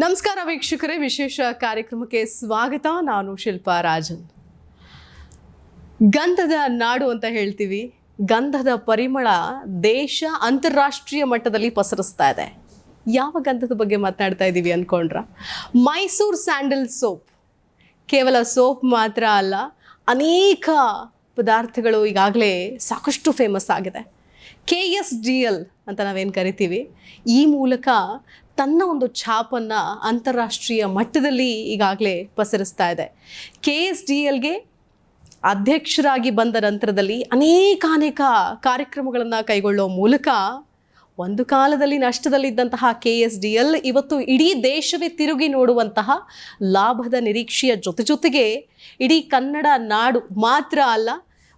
ನಮಸ್ಕಾರ ವೀಕ್ಷಕರೇ, ವಿಶೇಷ ಕಾರ್ಯಕ್ರಮಕ್ಕೆ ಸ್ವಾಗತ. ನಾನು ಶಿಲ್ಪಾ ರಾಜನ್. ಗಂಧದ ನಾಡು ಅಂತ ಹೇಳ್ತೀವಿ. ಗಂಧದ ಪರಿಮಳ ದೇಶ ಅಂತಾರಾಷ್ಟ್ರೀಯ ಮಟ್ಟದಲ್ಲಿ ಪಸರಿಸ್ತಾ ಇದೆ. ಯಾವ ಗಂಧದ ಬಗ್ಗೆ ಮಾತನಾಡ್ತಾ ಇದ್ದೀವಿ ಅಂದ್ಕೊಂಡ್ರ ಮೈಸೂರು ಸ್ಯಾಂಡಲ್ ಸೋಪ್. ಕೇವಲ ಸೋಪ್ ಮಾತ್ರ ಅಲ್ಲ, ಅನೇಕ ಪದಾರ್ಥಗಳು ಈಗಾಗಲೇ ಸಾಕಷ್ಟು ಫೇಮಸ್ ಆಗಿದೆ. ಕೆ ಎಸ್ ಡಿ ಎಲ್ ಅಂತ ನಾವೇನು ಕರಿತೀವಿ. ಈ ಮೂಲಕ ತನ್ನ ಒಂದು ಛಾಪನ್ನು ಅಂತಾರಾಷ್ಟ್ರೀಯ ಮಟ್ಟದಲ್ಲಿ ಈಗಾಗಲೇ ಪಸರಿಸ್ತಾ ಇದೆ. ಕೆ ಎಸ್ ಡಿ ಎಲ್ಗೆ ಅಧ್ಯಕ್ಷರಾಗಿ ಬಂದ ನಂತರದಲ್ಲಿ ಅನೇಕ ಅನೇಕ ಕಾರ್ಯಕ್ರಮಗಳನ್ನು ಕೈಗೊಳ್ಳೋ ಮೂಲಕ ಒಂದು ಕಾಲದಲ್ಲಿ ನಷ್ಟದಲ್ಲಿದ್ದಂತಹ ಕೆ ಎಸ್ ಡಿ ಎಲ್ ಇವತ್ತು ಇಡೀ ದೇಶವೇ ತಿರುಗಿ ನೋಡುವಂತಹ ಲಾಭದ ನಿರೀಕ್ಷೆಯ ಜೊತೆ ಜೊತೆಗೆ ಇಡೀ ಕನ್ನಡ ನಾಡು ಮಾತ್ರ ಅಲ್ಲ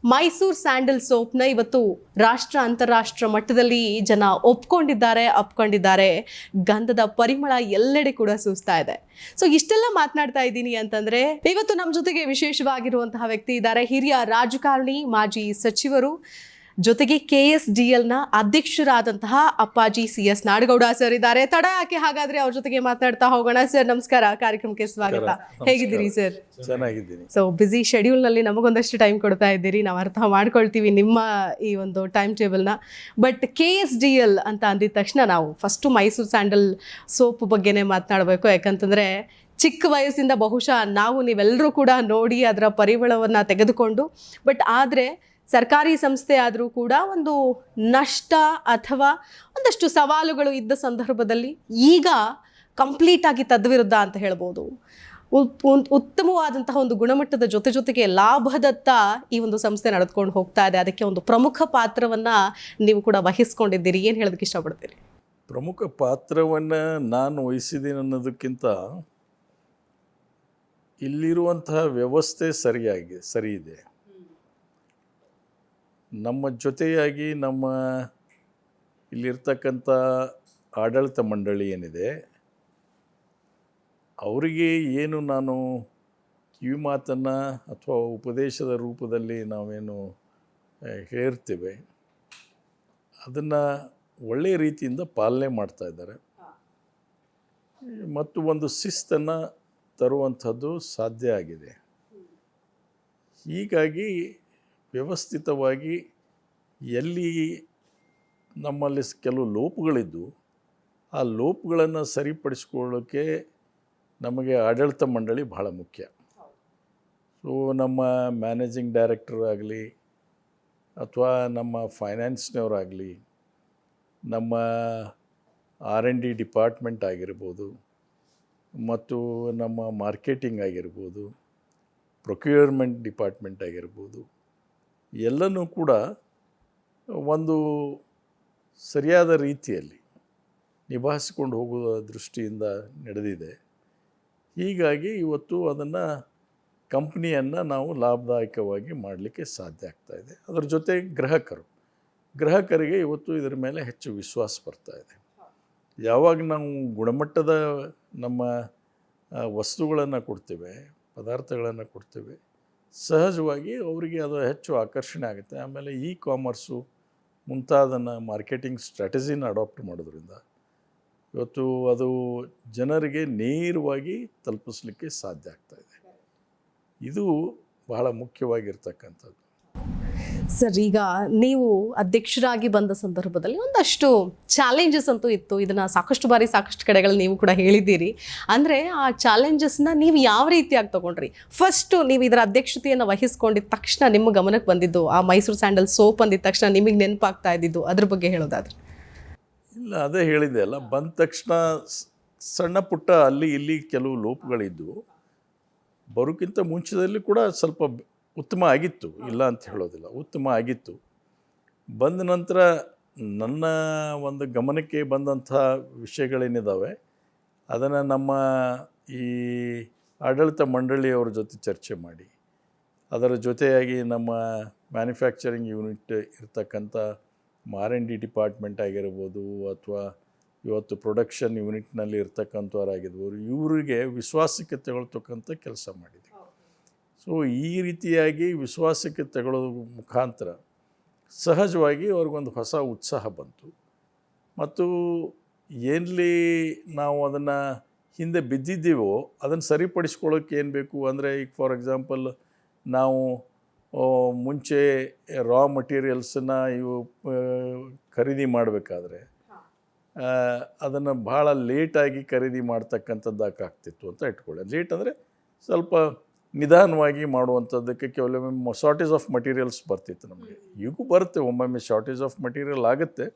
ಮೈಸೂರು ಸ್ಯಾಂಡಲ್ ಸೋಪ್ನ ಇವತ್ತು ರಾಷ್ಟ್ರ ಅಂತಾರಾಷ್ಟ್ರ ಮಟ್ಟದಲ್ಲಿ ಜನ ಒಪ್ಕೊಂಡಿದ್ದಾರೆ, ಅಪ್ಕೊಂಡಿದ್ದಾರೆ. ಗಂಧದ ಪರಿಮಳ ಎಲ್ಲೆಡೆ ಕೂಡ ಸೂಸ್ತಾ ಇದೆ. ಸೊ ಇಷ್ಟೆಲ್ಲ ಮಾತನಾಡ್ತಾ ಇದ್ದೀನಿ ಅಂತಂದ್ರೆ, ಇವತ್ತು ನಮ್ಮ ಜೊತೆಗೆ ವಿಶೇಷವಾಗಿರುವಂತಹ ವ್ಯಕ್ತಿ ಇದ್ದಾರೆ. ಹಿರಿಯ ರಾಜಕಾರಣಿ, ಮಾಜಿ ಸಚಿವರು. ಜೊತೆಗೆ ಕೆ ಎಸ್ ಡಿ ಎಲ್ನ ಅಧ್ಯಕ್ಷರಾದಂತಹ Appaji C S Nadagouda sir ಇದ್ದಾರೆ. ತಡ ಯಾಕೆ ಹಾಗಾದ್ರೆ ಅವ್ರ ಜೊತೆಗೆ ಮಾತಾಡ್ತಾ ಹೋಗೋಣ. ಸರ್ ನಮಸ್ಕಾರ. ಕಾರ್ಯಕ್ರಮಕ್ಕೆ ಸ್ವಾಗತ. ಹೇಗಿದ್ದೀರಿ ಸರ್ ಚೆನ್ನಾಗಿದ್ದೀನಿ. ಸೊ ಬ್ಯುಸಿ ಶೆಡ್ಯೂಲ್ನಲ್ಲಿ ನಮಗೊಂದಷ್ಟು ಟೈಮ್ ಕೊಡ್ತಾ ಇದ್ದೀರಿ. ನಾವು ಅರ್ಥ ಮಾಡ್ಕೊಳ್ತೀವಿ ನಿಮ್ಮ ಈ ಒಂದು ಟೈಮ್ ಟೇಬಲ್ನ but K S D L ಅಂತ ಅಂದಿದ ತಕ್ಷಣ ನಾವು ಫಸ್ಟು ಮೈಸೂರು ಸ್ಯಾಂಡಲ್ ಸೋಪ್ ಬಗ್ಗೆನೇ ಮಾತನಾಡಬೇಕು. ಯಾಕಂತಂದರೆ ಚಿಕ್ಕ ವಯಸ್ಸಿಂದ ಬಹುಶಃ ನಾವು ನೀವೆಲ್ಲರೂ ಕೂಡ ನೋಡಿ ಅದರ ಪರಿಮಳವನ್ನು ತೆಗೆದುಕೊಂಡು. ಬಟ್ ಆದರೆ ಸರ್ಕಾರಿ ಸಂಸ್ಥೆ ಆದರೂ ಕೂಡ ಒಂದು ನಷ್ಟ ಅಥವಾ ಒಂದಷ್ಟು ಸವಾಲುಗಳು ಇದ್ದ ಸಂದರ್ಭದಲ್ಲಿ ಈಗ ಕಂಪ್ಲೀಟಾಗಿ ತದ್ವಿರುದ್ಧ ಅಂತ ಹೇಳ್ಬೋದು. ಉತ್- ಉತ್- ಉತ್ತಮವಾದಂತಹ ಒಂದು ಗುಣಮಟ್ಟದ ಜೊತೆ ಜೊತೆಗೆ ಲಾಭದತ್ತ ಈ ಒಂದು ಸಂಸ್ಥೆ ನಡೆದುಕೊಂಡು ಹೋಗ್ತಾ ಇದೆ. ಅದಕ್ಕೆ ಒಂದು ಪ್ರಮುಖ ಪಾತ್ರವನ್ನು ನೀವು ಕೂಡ ವಹಿಸ್ಕೊಂಡಿದ್ದೀರಿ. ಏನು ಹೇಳೋದಕ್ಕೆ ಇಷ್ಟಪಡ್ತೀರಿ? ಪ್ರಮುಖ ಪಾತ್ರವನ್ನು ನಾನು ವಹಿಸಿದ್ದೀನಿ ಅನ್ನೋದಕ್ಕಿಂತ ಇಲ್ಲಿರುವಂತಹ ವ್ಯವಸ್ಥೆ ಸರಿಯಾಗಿದೆ ಸರಿ ಇದೆ. ನಮ್ಮ ಜೊತೆಯಾಗಿ ನಮ್ಮ ಇಲ್ಲಿರ್ತಕ್ಕಂಥ ಆಡಳಿತ ಮಂಡಳಿ ಏನಿದೆ ಅವರಿಗೆ ಏನು ನಾನು ಕಿವಿ ಮಾತನ್ನು ಅಥವಾ ಉಪದೇಶದ ರೂಪದಲ್ಲಿ ನಾವೇನು ಹೇರ್ತೇವೆ ಹೇಳ್ತೇವೆ ಅದನ್ನು ಒಳ್ಳೆಯ ರೀತಿಯಿಂದ ಪಾಲನೆ ಮಾಡ್ತಾ ಇದ್ದಾರೆ. ಮತ್ತು ಒಂದು ಶಿಸ್ತನ್ನು ತರುವಂಥದ್ದು ಸಾಧ್ಯ ಆಗಿದೆ. ಹೀಗಾಗಿ ವ್ಯವಸ್ಥಿತವಾಗಿ ಎಲ್ಲಿ ನಮ್ಮಲ್ಲಿ ಕೆಲವು ಲೋಪಗಳಿದ್ದು, ಆ ಲೋಪಗಳನ್ನು ಸರಿಪಡಿಸ್ಕೊಳ್ಳೋಕ್ಕೆ ನಮಗೆ ಆಡಳಿತ ಮಂಡಳಿ ಬಹಳ ಮುಖ್ಯ. ಸೊ, ನಮ್ಮ ಮ್ಯಾನೇಜಿಂಗ್ ಡೈರೆಕ್ಟರ್ ಆಗಲಿ ಅಥವಾ ನಮ್ಮ ಫೈನಾನ್ಸ್ನವರಾಗಲಿ ನಮ್ಮ ಆರ್ ಎನ್ ಡಿ ಡಿಪಾರ್ಟ್ಮೆಂಟ್ ಆಗಿರ್ಬೋದು ಮತ್ತು ನಮ್ಮ ಮಾರ್ಕೆಟಿಂಗ್ ಆಗಿರ್ಬೋದು, ಪ್ರೊಕ್ಯೂರ್ಮೆಂಟ್ ಡಿಪಾರ್ಟ್ಮೆಂಟ್ ಆಗಿರ್ಬೋದು ಎಲ್ಲನೂ ಕೂಡ ಒಂದು ಸರಿಯಾದ ರೀತಿಯಲ್ಲಿ ನಿಭಾಯಿಸಿಕೊಂಡು ಹೋಗುವ ದೃಷ್ಟಿಯಿಂದ ನಡೆದಿದೆ. ಹೀಗಾಗಿ ಇವತ್ತು ಅದನ್ನು ಕಂಪ್ನಿಯನ್ನು ನಾವು ಲಾಭದಾಯಕವಾಗಿ ಮಾಡಲಿಕ್ಕೆ ಸಾಧ್ಯ ಆಗ್ತಾ ಇದೆ. ಅದರ ಜೊತೆ ಗ್ರಾಹಕರು. ಗ್ರಾಹಕರಿಗೆ ಇವತ್ತು ಇದರ ಮೇಲೆ ಹೆಚ್ಚು ವಿಶ್ವಾಸ ಬರ್ತಾ ಇದೆ. ಯಾವಾಗ ನಾವು ಗುಣಮಟ್ಟದ ನಮ್ಮ ವಸ್ತುಗಳನ್ನು ಕೊಡ್ತೇವೆ, ಪದಾರ್ಥಗಳನ್ನು ಕೊಡ್ತೇವೆ ಸಹಜವಾಗಿ ಅವರಿಗೆ ಅದು ಹೆಚ್ಚು ಆಕರ್ಷಣೆ ಆಗುತ್ತೆ. ಆಮೇಲೆ ಇ ಕಾಮರ್ಸು ಮುಂತಾದನ್ನು ಮಾರ್ಕೆಟಿಂಗ್ ಸ್ಟ್ರಾಟಜಿನ ಅಡಾಪ್ಟ್ ಮಾಡೋದ್ರಿಂದ ಇವತ್ತು ಅದು ಜನರಿಗೆ ನೇರವಾಗಿ ತಲುಪಿಸ್ಲಿಕ್ಕೆ ಸಾಧ್ಯ ಆಗ್ತಾ ಇದೆ. ಇದು ಬಹಳ ಮುಖ್ಯವಾಗಿರ್ತಕ್ಕಂಥದ್ದು. ಸರ್, ಈಗ ನೀವು ಅಧ್ಯಕ್ಷರಾಗಿ ಬಂದ ಸಂದರ್ಭದಲ್ಲಿ ಒಂದಷ್ಟು ಚಾಲೆಂಜಸ್ ಅಂತೂ ಇತ್ತು. ಇದನ್ನು ಸಾಕಷ್ಟು ಬಾರಿ ಸಾಕಷ್ಟು ಕಡೆಗಳು ನೀವು ಕೂಡ ಹೇಳಿದ್ದೀರಿ. ಅಂದರೆ ಆ ಚಾಲೆಂಜಸ್ನ ನೀವು ಯಾವ ರೀತಿಯಾಗಿ ತಗೊಂಡ್ರಿ? ಫಸ್ಟು ನೀವು ಇದರ ಅಧ್ಯಕ್ಷತೆಯನ್ನು ವಹಿಸ್ಕೊಂಡಿದ್ದ ತಕ್ಷಣ ನಿಮ್ಮ ಗಮನಕ್ಕೆ ಬಂದಿದ್ದು, ಆ ಮೈಸೂರು ಸ್ಯಾಂಡಲ್ ಸೋಪ್ ಅಂದಿದ್ದ ತಕ್ಷಣ ನಿಮಗೆ ನೆನಪಾಗ್ತಾ ಇದ್ದಿದ್ದು, ಅದ್ರ ಬಗ್ಗೆ ಹೇಳೋದಾದ್ರೆ. ಇಲ್ಲ, ಅದೇ ಹೇಳಿದೆ ಅಲ್ಲ, ಬಂದ ತಕ್ಷಣ ಸಣ್ಣ ಪುಟ್ಟ ಅಲ್ಲಿ ಇಲ್ಲಿ ಕೆಲವು ಲೋಪಗಳಿದ್ದವು ಬರೋಕ್ಕಿಂತ ಮುಂಚೆದಲ್ಲಿ ಕೂಡ ಸ್ವಲ್ಪ ಉತ್ತಮ ಆಗಿತ್ತು, ಇಲ್ಲ ಅಂತ ಹೇಳೋದಿಲ್ಲ, ಉತ್ತಮ ಆಗಿತ್ತು. ಬಂದ ನಂತರ ನನ್ನ ಒಂದು ಗಮನಕ್ಕೆ ಬಂದಂಥ ವಿಷಯಗಳೇನಿದ್ದಾವೆ ಅದನ್ನು ನಮ್ಮ ಈ ಆಡಳಿತ ಮಂಡಳಿಯವರ ಜೊತೆ ಚರ್ಚೆ ಮಾಡಿ. ಅದರ ಜೊತೆಯಾಗಿ ನಮ್ಮ ಮ್ಯಾನುಫ್ಯಾಕ್ಚರಿಂಗ್ ಯೂನಿಟ್ ಇರ್ತಕ್ಕಂಥ ಆರ್ ಎನ್ ಡಿ ಡಿಪಾರ್ಟ್ಮೆಂಟ್ ಆಗಿರ್ಬೋದು, ಅಥವಾ ಇವತ್ತು ಪ್ರೊಡಕ್ಷನ್ ಯೂನಿಟ್ನಲ್ಲಿ ಇರ್ತಕ್ಕಂಥವ್ರಾಗಿರ್ಬೋದು, ಇವರಿಗೆ ವಿಶ್ವಾಸಕ್ಕೆ ತಗೊಳ್ತಕ್ಕಂಥ ಕೆಲಸ ಮಾಡಿದೆ ಸೊ ಈ ರೀತಿಯಾಗಿ ವಿಶ್ವಾಸಕ್ಕೆ ತಗೊಳ್ಳೋದ್ರ ಮುಖಾಂತರ ಸಹಜವಾಗಿ ಅವ್ರಿಗೊಂದು ಹೊಸ ಉತ್ಸಾಹ ಬಂತು. ಮತ್ತು ಎಲ್ಲಿ ನಾವು ಅದನ್ನು ಹಿಂದೆ ಬಿದ್ದಿದ್ದೀವೋ ಅದನ್ನು ಸರಿಪಡಿಸ್ಕೊಳ್ಳೋಕೆ ಏನು ಬೇಕು ಅಂದರೆ ಈಗ ಫಾರ್ ಎಕ್ಸಾಂಪಲ್ ನಾವು ಮುಂಚೆ ರಾ ಮಟೀರಿಯಲ್ಸನ್ನು ಇವು ಖರೀದಿ ಮಾಡಬೇಕಾದ್ರೆ ಅದನ್ನು ಭಾಳ ಲೇಟಾಗಿ ಖರೀದಿ ಮಾಡ್ತಕ್ಕಂಥದ್ದಾಗ್ತಿತ್ತು ಅಂತ ಇಟ್ಕೊಳ್ಳಿ. ಲೇಟ್ ಅಂದರೆ ಸ್ವಲ್ಪ ನಿಧಾನವಾಗಿ ಮಾಡುವಂಥದ್ದಕ್ಕೆ ಕೆಲವೊಮ್ಮೆ ಶಾರ್ಟೇಜ್ ಆಫ್ ಮಟೀರಿಯಲ್ಸ್ ಬರ್ತಿತ್ತು ನಮಗೆ. ಈಗೂ ಬರುತ್ತೆ ಒಮ್ಮೊಮ್ಮೆ ಶಾರ್ಟೇಜ್ ಆಫ್ ಮಟೀರಿಯಲ್ ಆಗುತ್ತೆ.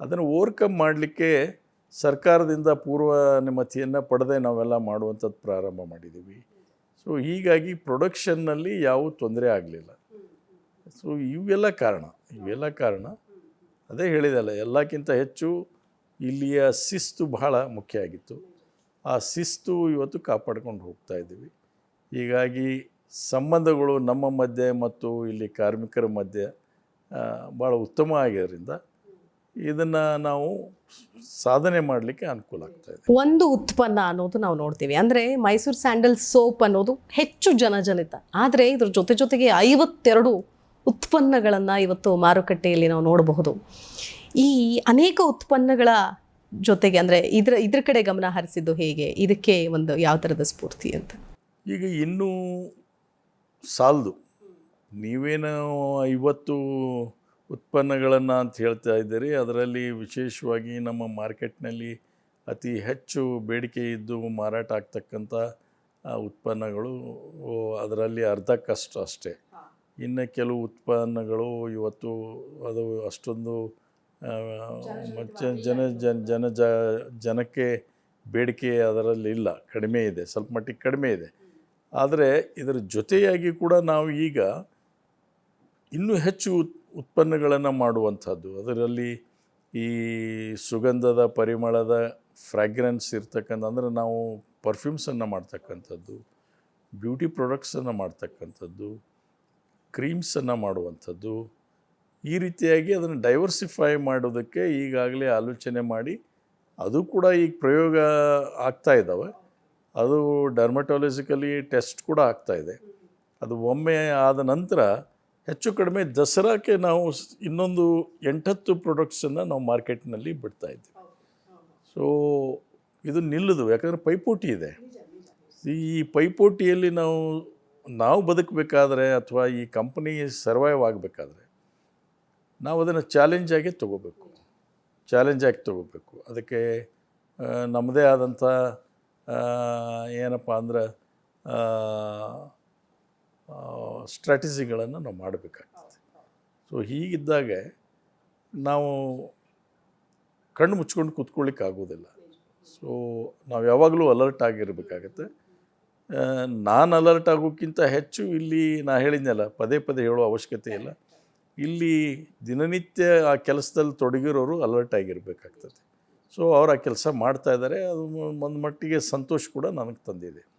ಅದನ್ನು ಓವರ್ಕಮ್ ಮಾಡಲಿಕ್ಕೆ ಸರ್ಕಾರದಿಂದ ಪೂರ್ವ ಅನುಮತಿಯನ್ನು ಪಡೆದೇ ನಾವೆಲ್ಲ ಮಾಡುವಂಥದ್ದು ಪ್ರಾರಂಭ ಮಾಡಿದ್ದೀವಿ. ಸೊ ಹೀಗಾಗಿ ಪ್ರೊಡಕ್ಷನ್ನಲ್ಲಿ ಯಾವ ತೊಂದರೆ ಆಗಲಿಲ್ಲ. ಸೊ ಇವೆಲ್ಲ ಕಾರಣ ಇವೆಲ್ಲ ಕಾರಣ. ಅದೇ ಹೇಳಿದಲ್ಲ ಎಲ್ಲಕ್ಕಿಂತ ಹೆಚ್ಚು ಇಲ್ಲಿಯ ಶಿಸ್ತು ಬಹಳ ಮುಖ್ಯ ಆಗಿತ್ತು. ಆ ಶಿಸ್ತು ಇವತ್ತು ಕಾಪಾಡ್ಕೊಂಡು ಹೋಗ್ತಾ ಇದ್ದೀವಿ. ಹೀಗಾಗಿ ಸಂಬಂಧಗಳು ನಮ್ಮ ಮಧ್ಯೆ ಮತ್ತು ಇಲ್ಲಿ ಕಾರ್ಮಿಕರ ಮಧ್ಯೆ ಭಾಳ ಉತ್ತಮ ಆಗಿರೋದ್ರಿಂದ ಇದನ್ನು ನಾವು ಸಾಧನೆ ಮಾಡಲಿಕ್ಕೆ ಅನುಕೂಲ ಆಗ್ತಾ ಇದೆ. ಒಂದು ಉತ್ಪನ್ನ ಅನ್ನೋದು ನಾವು ನೋಡ್ತೀವಿ. ಅಂದರೆ ಮೈಸೂರು ಸ್ಯಾಂಡಲ್ ಸೋಪ್ ಅನ್ನೋದು ಹೆಚ್ಚು ಜನಜನಿತ. ಆದರೆ ಇದ್ರ ಜೊತೆ ಜೊತೆಗೆ ಐವತ್ತೆರಡು ಉತ್ಪನ್ನಗಳನ್ನು ಇವತ್ತು ಮಾರುಕಟ್ಟೆಯಲ್ಲಿ ನಾವು ನೋಡಬಹುದು. ಈ ಅನೇಕ ಉತ್ಪನ್ನಗಳ ಜೊತೆಗೆ ಅಂದರೆ ಇದರ, ಇದ್ರ ಕಡೆ ಗಮನ ಹರಿಸಿದ್ದು ಹೇಗೆ? ಇದಕ್ಕೆ ಒಂದು ಯಾವ ಥರದ ಸ್ಫೂರ್ತಿ ಅಂತ? ಈಗ ಇನ್ನೂ ಸಾಲದು. ನೀವೇನು ಐವತ್ತು ಉತ್ಪನ್ನಗಳನ್ನು ಅಂತ ಹೇಳ್ತಾ ಇದ್ದೀರಿ ಅದರಲ್ಲಿ ವಿಶೇಷವಾಗಿ ನಮ್ಮ ಮಾರ್ಕೆಟ್ನಲ್ಲಿ ಅತಿ ಹೆಚ್ಚು ಬೇಡಿಕೆ ಇದ್ದು ಮಾರಾಟ ಆಗ್ತಕ್ಕಂಥ ಉತ್ಪನ್ನಗಳು ಅದರಲ್ಲಿ ಅರ್ಧಕ್ಕಷ್ಟು ಅಷ್ಟೇ. ಇನ್ನು ಕೆಲವು ಉತ್ಪನ್ನಗಳು ಇವತ್ತು ಅದು ಅಷ್ಟೊಂದು ಜನ ಜನ ಜನಕ್ಕೆ ಬೇಡಿಕೆ ಅದರಲ್ಲಿ ಇಲ್ಲ. ಕಡಿಮೆ ಇದೆ. ಸ್ವಲ್ಪ ಮಟ್ಟಿಗೆ ಕಡಿಮೆ ಇದೆ. ಆದರೆ ಇದರ ಜೊತೆಯಾಗಿ ಕೂಡ ನಾವು ಈಗ ಇನ್ನೂ ಹೆಚ್ಚು ಉತ್- ಉತ್ಪನ್ನಗಳನ್ನು ಮಾಡುವಂಥದ್ದು. ಅದರಲ್ಲಿ ಈ ಸುಗಂಧದ ಪರಿಮಳದ ಫ್ರ್ಯಾಗ್ರೆನ್ಸ್ ಇರ್ತಕ್ಕಂಥ, ಅಂದರೆ ನಾವು ಪರ್ಫ್ಯೂಮ್ಸನ್ನು ಮಾಡ್ತಕ್ಕಂಥದ್ದು ಬ್ಯೂಟಿ ಪ್ರಾಡಕ್ಟ್ಸನ್ನು ಮಾಡ್ತಕ್ಕಂಥದ್ದು ಕ್ರೀಮ್ಸನ್ನು ಮಾಡುವಂಥದ್ದು. ಈ ರೀತಿಯಾಗಿ ಅದನ್ನು ಡೈವರ್ಸಿಫೈ ಮಾಡೋದಕ್ಕೆ ಈಗಾಗಲೇ ಆಲೋಚನೆ ಮಾಡಿ, ಅದು ಕೂಡ ಈಗ ಪ್ರಯೋಗ ಆಗ್ತಾ ಇದ್ದಾವೆ ಅದು ಡರ್ಮಟಾಲಜಿಕಲಿ ಟೆಸ್ಟ್ ಕೂಡ ಆಗ್ತಾ ಇದೆ. ಅದು ಒಮ್ಮೆ ಆದ ನಂತರ ಹೆಚ್ಚು ಕಡಿಮೆ ದಸರಾಕ್ಕೆ ನಾವು ಇನ್ನೊಂದು ಎಂಟತ್ತು ಪ್ರೊಡಕ್ಟ್ಸನ್ನು ನಾವು ಮಾರ್ಕೆಟ್ನಲ್ಲಿ ಬಿಡ್ತಾ ಇದ್ದೀವಿ ಸೊ ಇದು ನಿಲ್ಲದು, ಯಾಕಂದರೆ ಪೈಪೋಟಿ ಇದೆ. ಈ ಪೈಪೋಟಿಯಲ್ಲಿ ನಾವು ನಾವು ಬದುಕಬೇಕಾದ್ರೆ ಅಥವಾ ಈ ಕಂಪನಿ ಸರ್ವೈವ್ ಆಗಬೇಕಾದ್ರೆ ನಾವು ಅದನ್ನು ಚಾಲೆಂಜಾಗಿ ತೊಗೋಬೇಕು. ಚಾಲೆಂಜಾಗಿ ತೊಗೋಬೇಕು. ಅದಕ್ಕೆ ನಮ್ಮದೇ ಆದಂಥ ಏನಪ್ಪ ಅಂದ್ರೆ ಸ್ಟ್ರಾಟಜಿಗಳನ್ನು ನಾವು ಮಾಡಬೇಕಾಗ್ತದೆ. ಸೊ ಹೀಗಿದ್ದಾಗ ನಾವು ಕಣ್ಣು ಮುಚ್ಕೊಂಡು ಕೂತ್ಕೊಳ್ಳಿಕ್ಕೆ ಆಗೋದಿಲ್ಲ. ಸೊ ನಾವು ಯಾವಾಗಲೂ ಅಲರ್ಟ್ ಆಗಿರಬೇಕಾಗತ್ತೆ. ನಾನು ಅಲರ್ಟ್ ಆಗೋಕ್ಕಿಂತ ಹೆಚ್ಚು ಇಲ್ಲಿ ನಾ ಹೇಳಿದ್ನಲ್ಲ, ಪದೇ ಪದೇ ಹೇಳೋ ಅವಶ್ಯಕತೆ ಇಲ್ಲ. ಇಲ್ಲಿ ದಿನನಿತ್ಯ ಆ ಕೆಲಸದಲ್ಲಿ ತೊಡಗಿರೋರು ಅಲರ್ಟ್ ಆಗಿರಬೇಕಾಗ್ತದೆ. ಸೊ ಅವ್ರು ಆ ಕೆಲಸ ಮಾಡ್ತಾ ಇದ್ದಾರೆ. ಅದು ಒಂದು ಮಟ್ಟಿಗೆ ಸಂತೋಷ ಕೂಡ ನನಗೆ ತಂದಿದೆ.